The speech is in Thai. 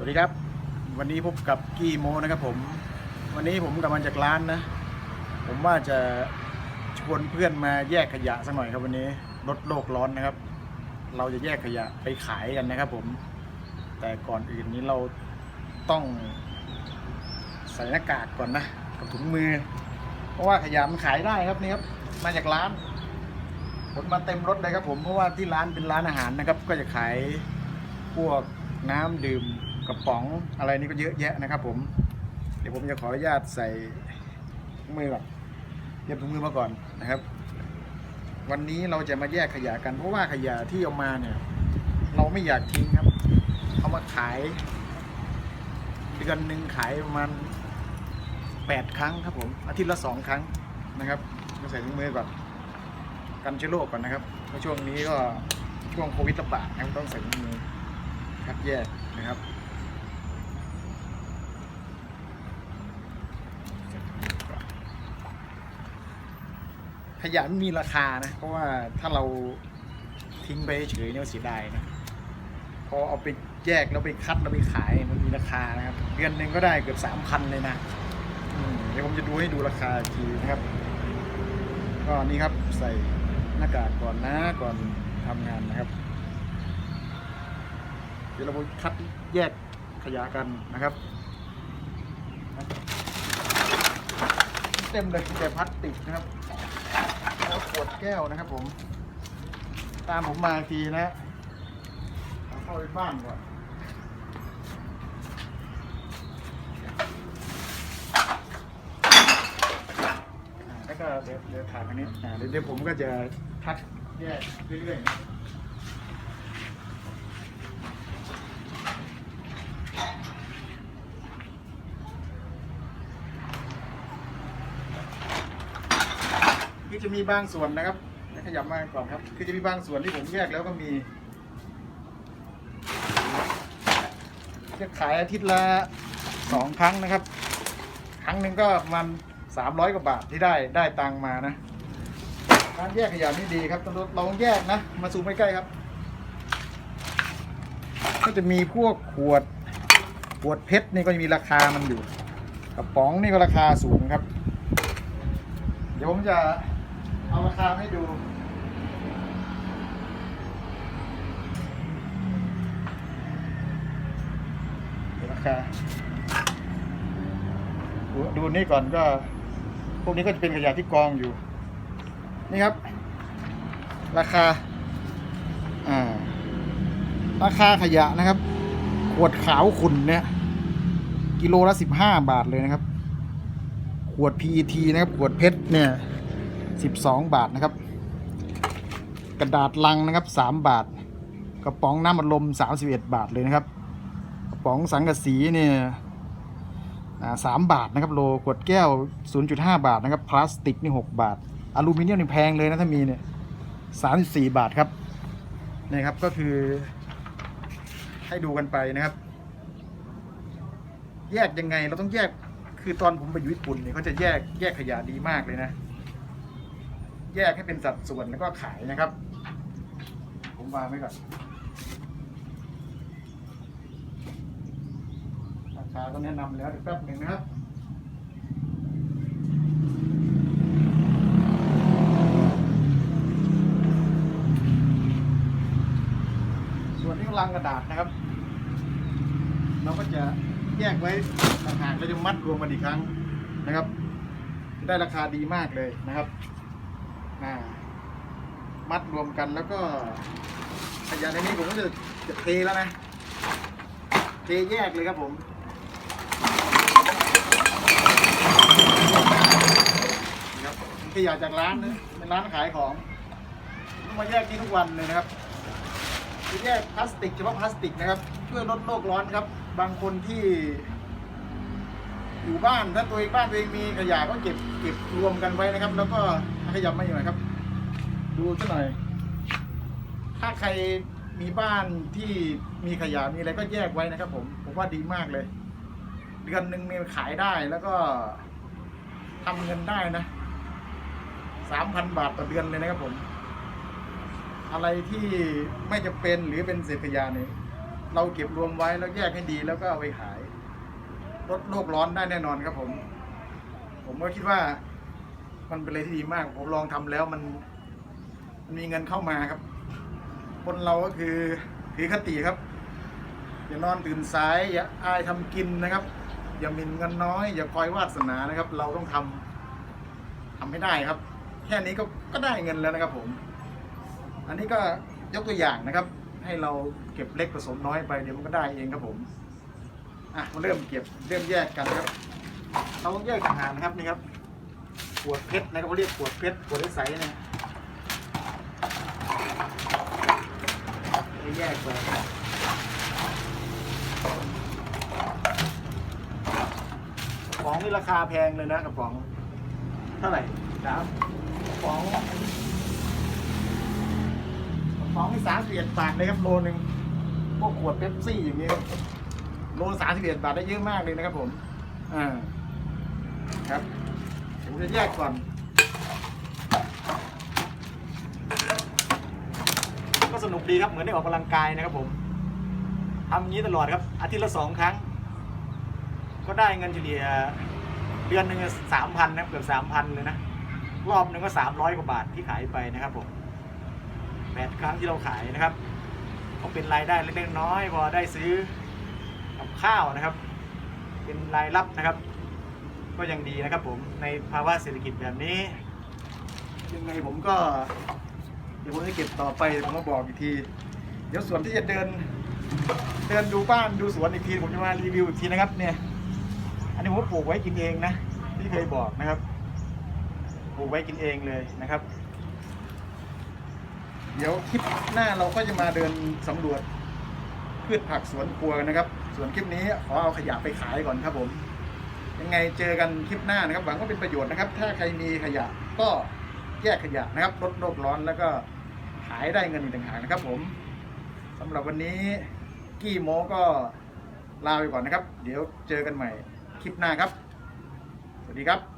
สวัสดีครับ วันนี้พบกับกี้โมนะครับผม วันนี้ผมกลับมาจากร้านนะ ผมว่าจะชวนเพื่อนมาแยกขยะสักหน่อยครับวันนี้ลดโลกร้อนนะครับ เราจะแยกขยะไปขายกันนะครับ ผม แต่ก่อนอื่นนี้เราต้องใส่หน้ากากก่อนนะ กับถุงมือ เพราะว่าขยะมันขายได้ครับนี่ครับ มาจากร้านขนมาเต็มรถเลยครับผมเพราะว่าที่ร้านเป็นร้านอาหารนะครับ ก็จะขายพวกน้ำดื่ม กระป๋องอะไรนี่ก็เยอะแยะนะครับ ผม เดี๋ยวผมจะขออนุญาตใส่ถุงมือก่อนเตรียมถุงมือมาก่อนนะครับ วันนี้เราจะมาแยกขยะกันเพราะว่าขยะที่เอามาเนี่ย เราไม่อยากทิ้งครับ เอามาขายเดือนหนึ่งขายประมาณแปดครั้งครับผมอาทิตย์ละสองครั้งนะครับมาใส่ถุงมือก่อนกันเชื้อโรคก่อนนะครับเพราะช่วงนี้ก็ช่วงโควิดระบาดต้องใส่ถุงมือคัดแยกนะครับ ขยะไม่มีราคานะเพราะว่าถ้าเราทิ้งไปเฉยๆเนี่ยเสียดายนะพอเอาไปแยกแล้วไปคัดแล้วไปขายมันมีราคานะครับเดือนหนึ่งก็ได้เกือบสามพันเลยนะเดี๋ยวผมจะดูให้ดูราคาทีนะครับ ก็นี่ครับใส่หน้ากากก่อนนะก่อนทำงานนะครับ เดี๋ยวเราไปคัดแยกขยะกันนะครับเต็มเลยแต่พลาสติกนะครับ ขวดแก้วนะครับผม ตามผมมาทีนะเอาเข้าไปบ้านก่อนแล้วก็เดี๋ยวเดี๋ยวถ่ายอันนี้อ่าเดี๋ยวเดี๋ยวผมก็จะคัดแยกเรื่อยๆ คือจะมีบางส่วนนะครับขยับมาก่อนครับ คือจะมีบางส่วนที่ผมแยกแล้วก็มีจะขายอาทิตย์ละสองครั้งนะครับ ครั้งหนึ่งก็ประมันสามร้อยกว่าบาทที่ได้ได้ตังมานะการแยกขยะนี่ดีครับต้องลองแยกนะ มาซูมใกล้ๆครับ ก็จะมีพวกขวดขวดเพชรนี่ก็จะมีราคามันอยู่กระป๋องนี่ก็ราคาสูงครับ เดี๋ยวผมจะ เอาราคาให้ดู ราคาดูดูนี่ก่อนก็ พวกนี้ก็จะเป็นขยะที่กองอยู่ นี่ครับ ราคา อ่า ราคาขยะนะครับ ขวดขาวขุ่นเนี่ย กิโลละสิบห้าบาทเลยนะครับ ขวด PET นะครับ ขวดเพชรเนี่ย สิบสองบาทนะครับ กระดาษลังนะครับสามบาท กระป๋องน้ำอัดลมสามสิบเอ็ดบาทเลยนะครับ กระป๋องสังกะสีเนี่ยสามบาทนะครับโลขวดแก้ว 0.5 บาทนะครับพลาสติกนี่ 6 บาท อลูมิเนียมนี่แพงเลยนะถ้ามีเนี่ย34 บาทครับนี่ครับก็คือ ให้ดูกันไปนะครับ แยกยังไงเราต้องแยกคือตอนผมไปอยู่ญี่ปุ่นเนี่ยเขาจะแยกแยกขยะดีมากเลยนะ แยกให้เป็นสัดส่วนแล้วก็ขายนะครับ ผมวางไว้ก่อนราคาก็แนะนำแล้วเดี๋ยวแป๊บหนึ่งนะครับส่วนที่ลังกระดาษนะครับ เราก็จะแยกไว้ต่างหากแล้วจะมัดรวมกันอีกครั้งนะครับ จะได้ราคาดีมากเลยนะครับ อ่ามัดรวมกันแล้วก็ขยะในนี้ผมก็จะจะเทแล้วนะ เทแยกเลยครับผมครับขยะจากร้านนะเป็นร้านขายของต้องมาแยกที่ทุกวันเลยนะครับแยกพลาสติกเฉพาะพลาสติกนะครับเพื่อลดโลกร้อนครับ บางคนที่ อยู่บ้านถ้าตัวเองบ้านตัวเองมีขยะก็เก็บเก็บรวมกันไว้นะครับ แล้วก็ ขยับมาอยู่หน่อยครับ ดูสักหน่อย ถ้าใครมีบ้านที่มีขยะมีอะไรก็แยกไว้นะครับ ผมผมว่าดีมากเลย เดือนหนึ่งมีขายได้แล้วก็ทำเงินได้นะสามพันบาทต่อเดือนเลยนะครับผม อะไรที่ไม่จะเป็นหรือเป็นเศษขยะนี่เราเก็บรวมไว้แล้วแยกให้ดีแล้วก็เอาไปขายลดโลกร้อนได้แน่นอนครับผม ผมก็คิดว่า มันเป็นอะไรที่ดีมาก ผมลองทำแล้วมันมันมีเงินเข้ามาครับ คนเราก็คือถือคติครับ อย่านอนตื่นสาย อย่าอายทำกินนะครับ อย่ามินเงินน้อย อย่าคอยวาสนานะครับ เราต้องทำทำให้ได้ครับ แค่นี้ก็ก็ได้เงินแล้วนะครับ ผม อันนี้ก็ยกตัวอย่างนะครับ ให้เราเก็บเล็กผสมน้อยไปเดี๋ยวมันก็ได้เองครับผมอะมาเริ่มเก็บเริ่มแยกกันครับ เราต้องแยกต่างหากนะครับนี่ครับ ขวดเพชรนะครับเขาเรียกขวดเพชรขวดใสๆเนี่ยให้แยกไปกระป๋องนี่ราคาแพงเลยนะกระป๋อง เท่าไหร่สามกระป๋องกระป๋องนี่สามสิบเอ็ดบาทเลยครับโลนึงพวกขวดเป๊ปซี่อย่างนี้ครับโลสามสิบเอ็ดบาทได้เยอะมากเลยนะครับผม อ่า ครับ ผมจะแยกก่อน ก็สนุกดีครับ เหมือนได้ออกกำลังกายนะครับผมทำอย่างนี้ตลอดครับ อาทิตย์ละสองครั้ง ก็ได้เงินเฉลี่ยเดือนหนึ่งสามพันนะเกือบสามพันเลยนะ รอบหนึ่งก็สามร้อยกว่าบาทที่ขายไปนะครับผมแปดครั้งที่เราขายนะครับก็เป็นรายได้เล็กๆน้อยพอได้ซื้อกับข้าวนะครับ เป็นรายรับนะครับ ก็ยังดีนะครับผมในภาวะเศรษฐกิจแบบนี้ ยังไงผมก็ เดี๋ยวผมจะเก็บต่อไปผมมาบอกอีกที เดี๋ยวสวนที่จะเดิน เดินดูบ้านดูสวนอีกที ผมจะมารีวิวอีกทีนะครับ เนี่ย อันนี้ผมปลูกไว้กินเองนะที่เคยบอกนะครับปลูกไว้กินเองเลยนะครับ เดี๋ยวคลิปหน้าเราก็จะมาเดินสำรวจพืชผักสวนครัวกันนะครับ ส่วนคลิปนี้ขอเอาขยะไปขายก่อนครับผม ยังไงเจอกันคลิปหน้านะครับ หวังว่าเป็นประโยชน์นะครับ ถ้าใครมีขยะก็แยกขยะนะครับลดโลกร้อนแล้วก็ขายได้เงินอีกต่างหากนะครับ ผมสำหรับวันนี้กี้โมก็ลาไปก่อนนะครับ เดี๋ยวเจอกันใหม่คลิปหน้าครับ สวัสดีครับ